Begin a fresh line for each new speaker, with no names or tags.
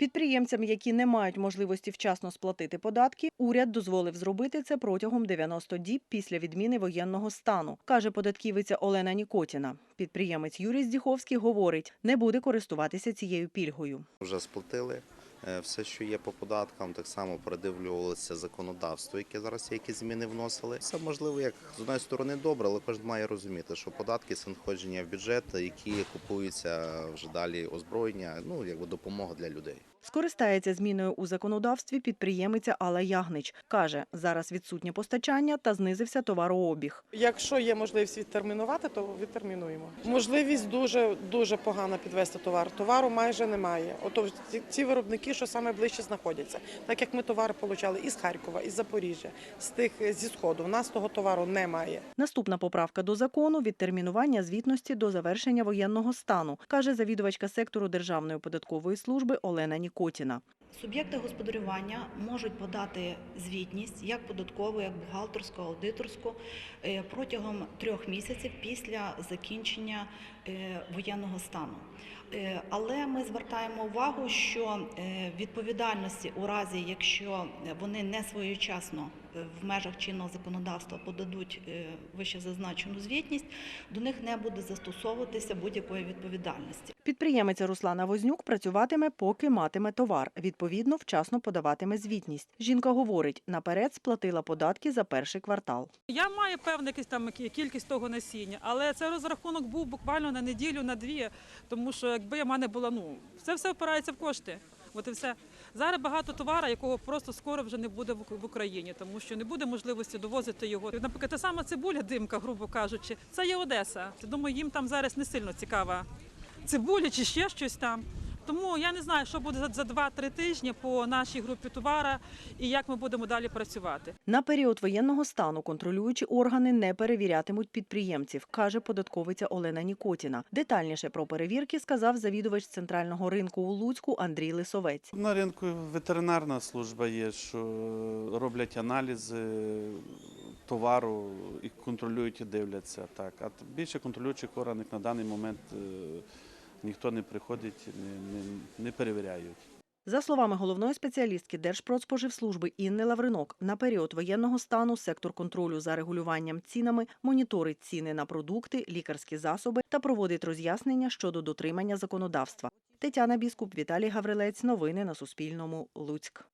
Підприємцям, які не мають можливості вчасно сплатити податки, уряд дозволив зробити це протягом 90 діб після відміни воєнного стану, каже податківиця Олена Нікотіна. Підприємець Юрій Здіховський говорить, не буде користуватися цією пільгою.
Вже сплатили е, все, що є по податкам. Так само передивлювалося законодавство, яке зараз які зміни вносили. Все можливо, як з одної сторони добре, але кожен має розуміти, що податки це надходження в бюджет, які купуються вже далі озброєння, ну якби допомога для людей.
Скористається зміною у законодавстві підприємиця Алла Ягнич. Каже, зараз відсутнє постачання та знизився товарообіг.
Якщо є можливість відтермінувати, то відтермінуємо. Можливість дуже дуже погано підвести товар. Товару майже немає. Ото ці- виробники, що саме ближче знаходяться, так як ми товари отримали із Харкова, із Запоріжжя, з тих зі сходу. У нас того товару немає.
Наступна поправка до закону відтермінування звітності до завершення воєнного стану, каже завідувачка сектору Державної податкової служби Олена Нікотіна.
Суб'єкти господарювання можуть подати звітність як податкову, як бухгалтерську, аудиторську е, протягом трьох місяців після закінчення е, воєнного стану. Е, Але ми звертаємо увагу, що відповідальності у разі, якщо вони не своєчасно в межах чинного законодавства подадуть е, вище зазначену звітність, до них не буде застосовуватися будь-якої відповідальності.
Підприємиця Руслана Вознюк працюватиме, поки матиме товар. Відповідно, вчасно подаватиме звітність. Жінка говорить, наперед сплатила податки за перший квартал.
Я маю певну якусь там кількість того насіння, але цей розрахунок був буквально на неділю, на дві, тому що якби в мене було, ну це все впирається в кошти. От і все. Зараз багато товару, якого просто скоро вже не буде в Україні, тому що не буде можливості довозити його. Наприклад, та сама цибуля, димка, грубо кажучи, це є Одеса. Думаю, їм там зараз не сильно цікава цибуля чи ще щось там. Тому я не знаю, що буде за- за 2-3 тижні по нашій групі товара і як ми будемо далі працювати.
На період воєнного стану контролюючі органи не перевірятимуть підприємців, каже податковиця Олена Нікотіна. Детальніше про перевірки сказав завідувач центрального ринку у Луцьку Андрій Лисовець.
На ринку ветеринарна служба є, що роблять аналізи товару і контролюють і дивляться. Так. А більше контролюючих органів на даний момент е, ніхто не приходить, не, не, перевіряють.
За словами головної спеціалістки Держпродспоживслужби Інни Лавринок, на період воєнного стану сектор контролю за регулюванням цінами моніторить ціни на продукти, лікарські засоби та проводить роз'яснення щодо дотримання законодавства. Тетяна Біскуп, Віталій Гаврилець. Новини на Суспільному. Луцьк.